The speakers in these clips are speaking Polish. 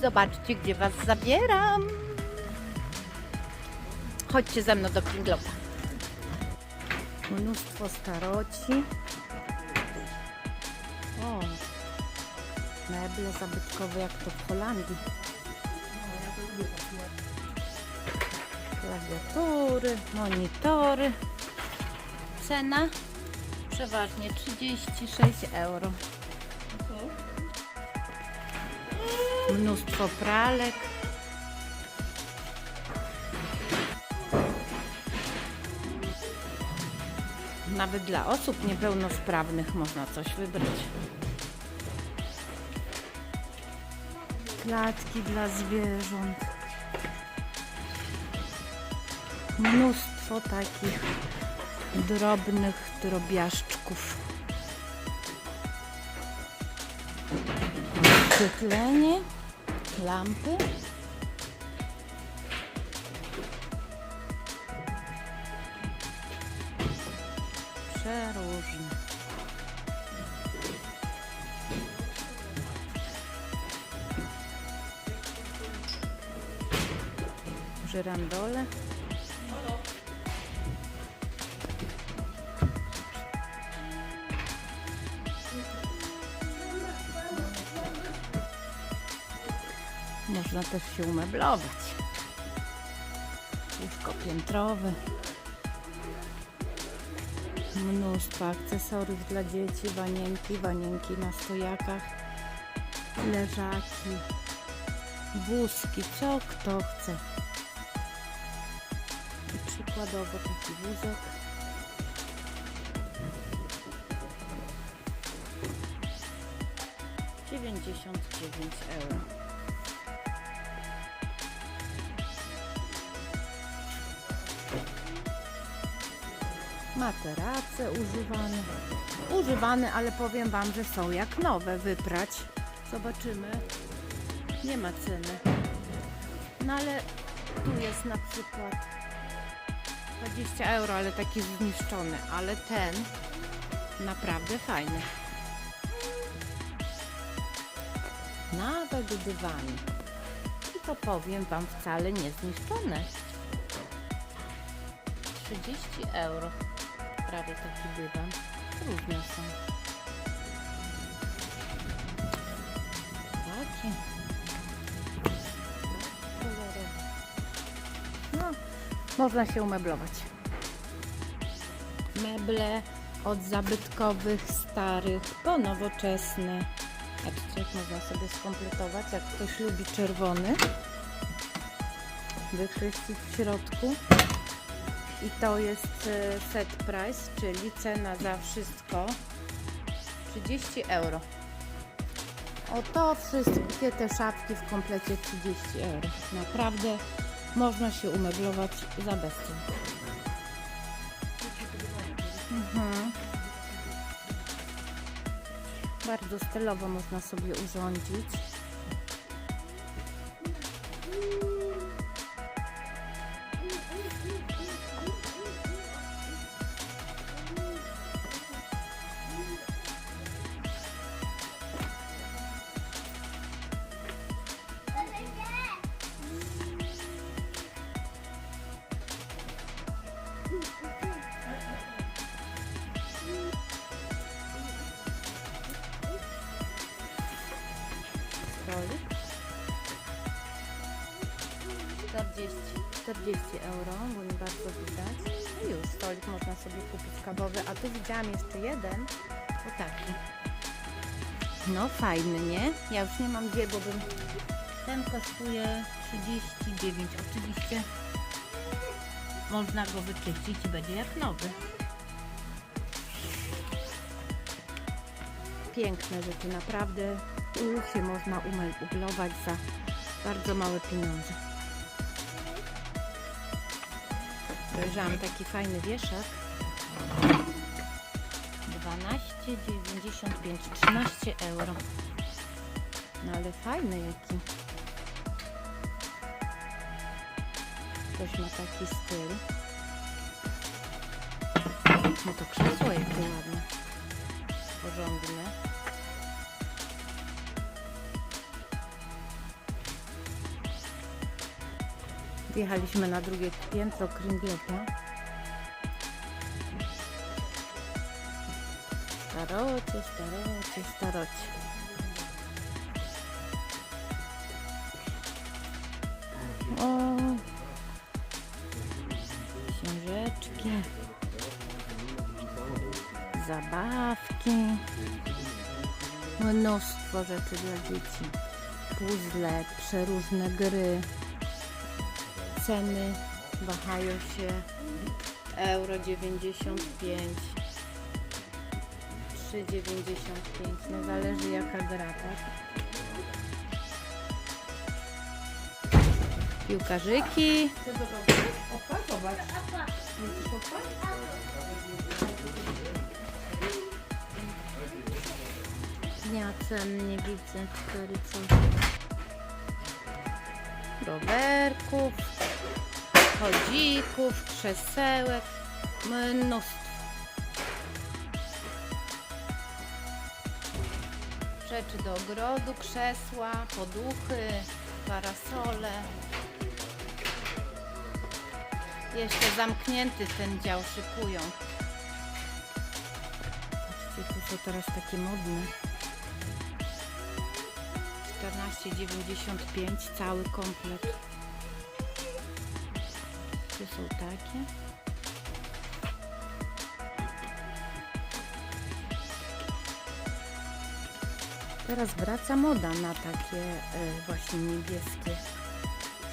Zobaczcie, gdzie Was zabieram. Chodźcie ze mną do Kringlopa. Mnóstwo staroci. O, meble zabytkowe jak to w Holandii. Klawiatury, monitory. Cena przeważnie 36 euro. Mnóstwo pralek. Nawet dla osób niepełnosprawnych można coś wybrać. Klatki dla zwierząt. Mnóstwo takich drobnych drobiażdżków. Oświetlenie, lampy. Przeróżne. Żyrandole. Można też się umeblować. Łóżko piętrowe. Mnóstwo akcesoriów dla dzieci, wanienki, wanienki na stojakach, leżaki, wózki, co kto chce. I przykładowo taki wózek. Dziewięćdziesiąt dziewięć euro. Materace używane. Używane, ale powiem Wam, że są jak nowe. Wyprać. Zobaczymy. Nie ma ceny. No ale tu jest na przykład 20 euro, ale taki zniszczony. Ale ten naprawdę fajny. Nawet dywany. I to powiem Wam wcale nie zniszczone. 30 euro. Prawie taki dywan. Różne są. Takie. No, można się umeblować. Meble od zabytkowych, starych, po nowoczesne. Jak można sobie skompletować, jak ktoś lubi czerwony. Wykreślić w środku. I to jest e, set price, czyli cena za wszystko 30 euro. Oto wszystkie te szafki w komplecie 30 euro. Naprawdę można się umeblować za bezcen. Mhm. Bardzo stylowo można sobie urządzić. Stolik. 40, 40 euro, bo nie bardzo widać. I już stolik można sobie kupić kawowy, a tu widziałam jeszcze jeden, o taki. No fajny, nie? Ja już nie mam dwie, bo bym... Ten kosztuje 39. Oczywiście można go wyczyścić i będzie jak nowy. Piękne rzeczy, naprawdę. Tu się można umeblować za bardzo małe pieniądze. Dojrzałam taki fajny wieszak. 12,95, 13 euro. No ale fajny jaki. Ktoś ma taki styl. No to krzesło jakie ładne. Porządne. Wjechaliśmy na drugie piętro Kringlopa. Starocie, starocie, starocie. O, książeczki, zabawki, mnóstwo rzeczy dla dzieci, puzzle, przeróżne gry, ceny wahają się euro 95 3,95 no zależy jaka gra, tak? Piłkarzyki. Dnia cen nie widzę, cztery co. Rowerków, chodzików, krzesełek, mnóstwo. Rzeczy do ogrodu, krzesła, poduchy, parasole. Jeszcze zamknięty ten dział szykują. Patrzcie, tu są teraz takie modne. 14,95 cały komplet. Są takie. Teraz wraca moda na takie e, właśnie niebieskie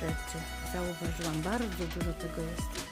rzeczy. Zauważyłam, bardzo dużo tego jest.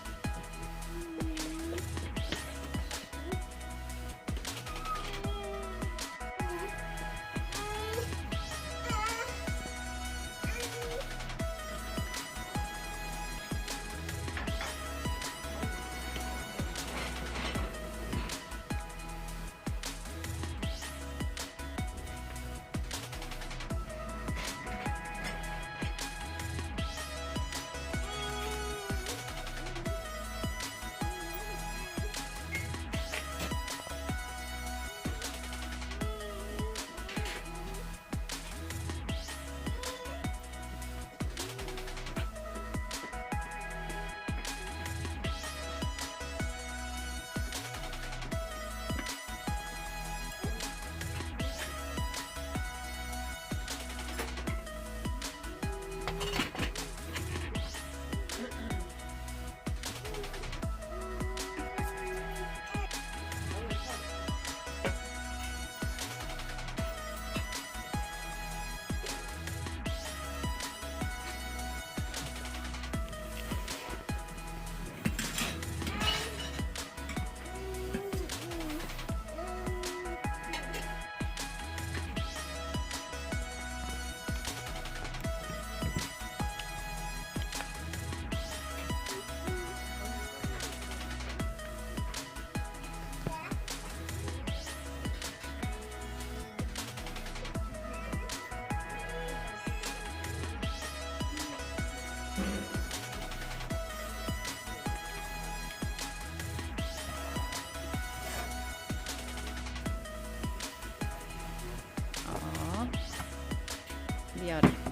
O, biorę.